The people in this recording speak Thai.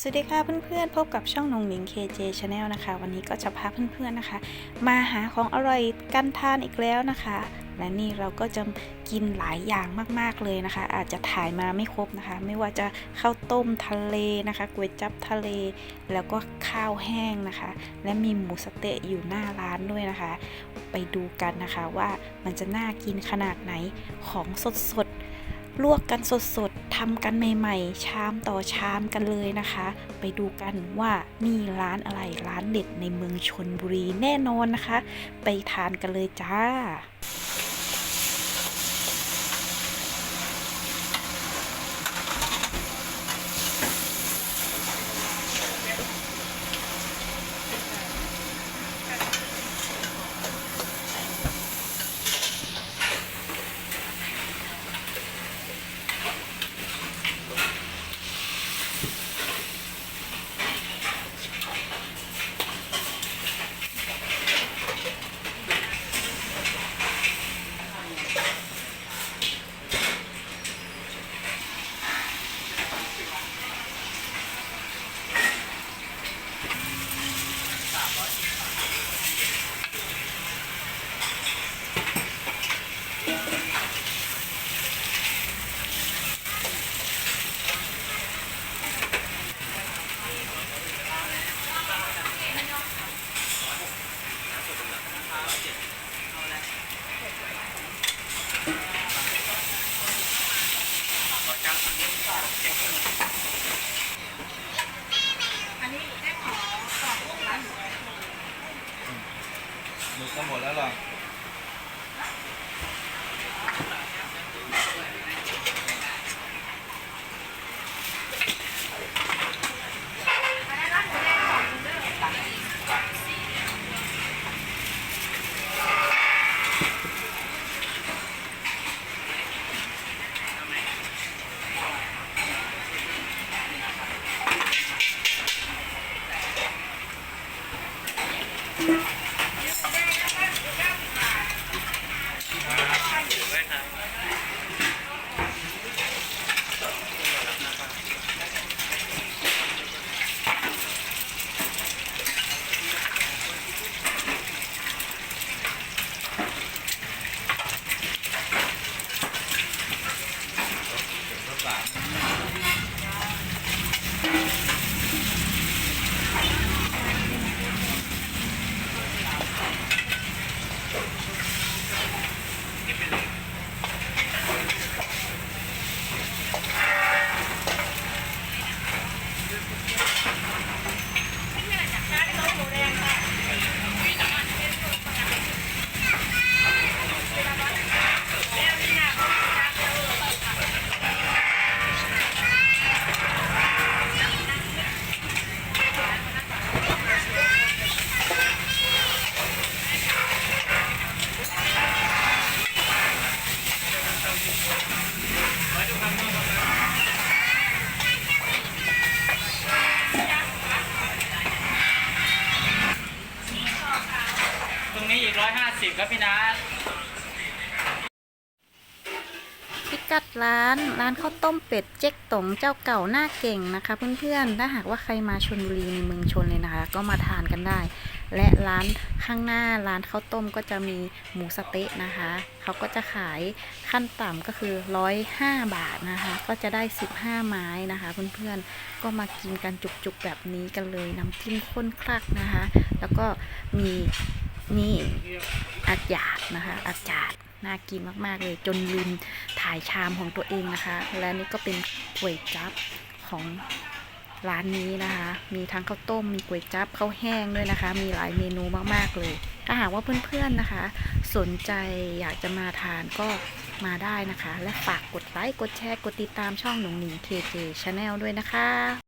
สวัสดีค่ะเพื่อนๆ พบกับช่องนงหนิง KJ Channel นะคะ วันนี้ก็จะพาเพื่อนๆนะคะ มาหาของอร่อยกันทานอีกแล้วนะคะ และนี่เราก็จะกินหลายอย่างมากๆเลยนะคะ อาจจะถ่ายมาไม่ครบนะคะ ไม่ว่าจะข้าวต้มทะเลนะคะก๋วยจั๊บทะเล แล้วก็ข้าวแห้งนะคะ และมีหมูสเต๊ะอยู่หน้าร้านด้วยนะคะ ไปดูกันนะคะว่ามันจะน่ากินขนาดไหนของสดๆ ลวกกันสดๆทำกันใหม่ๆ ชามต่อชามกันเลยนะคะ ไปดูกันว่านี่ร้านอะไรร้านเด็ดในเมืองชนบุรีแน่นอนนะคะ ไปทานกันเลยจ้า หมดแล้วหรอ ต สิบครับพี่นัทพิกัดร้านร้านข้าวต้มเป็ดเจ๊กตงเจ้าเก่าหน้าเก่งนะคะ เพื่อนๆ ถ้าหากว่าใครมาชนบุรีในเมืองชนเลยนะคะ ก็มาทานกันได้ และร้านข้างหน้าร้านข้าวต้มก็จะมีหมูสะเต๊ะนะคะ เขาก็จะขายขั้นต่ำก็คือ 105 บาทนะคะ ก็จะได้ 15 ไม้นะคะ เพื่อนๆ ก็มากินกันจุกๆแบบนี้กันเลยน้ำจิ้มข้นคลักนะคะ แล้วก็มี นี่อาจาดนะคะ อาจาดน่ากินมากๆเลย จนลืมถ่ายชามของตัวเองนะคะ และนี่ก็เป็นก๋วยจั๊บของร้านนี้นะคะ มีทั้งข้าวต้ม มีก๋วยจั๊บข้าวแห้งด้วยนะคะ มีหลายเมนูมากๆเลย ถ้าหากว่าเพื่อนๆนะคะ สนใจอยากจะมาทานก็มาได้นะคะ และฝากกดไลค์ กดแชร์ กดติดตามช่องหนุ่งหนิง KJ Channel ด้วยนะคะ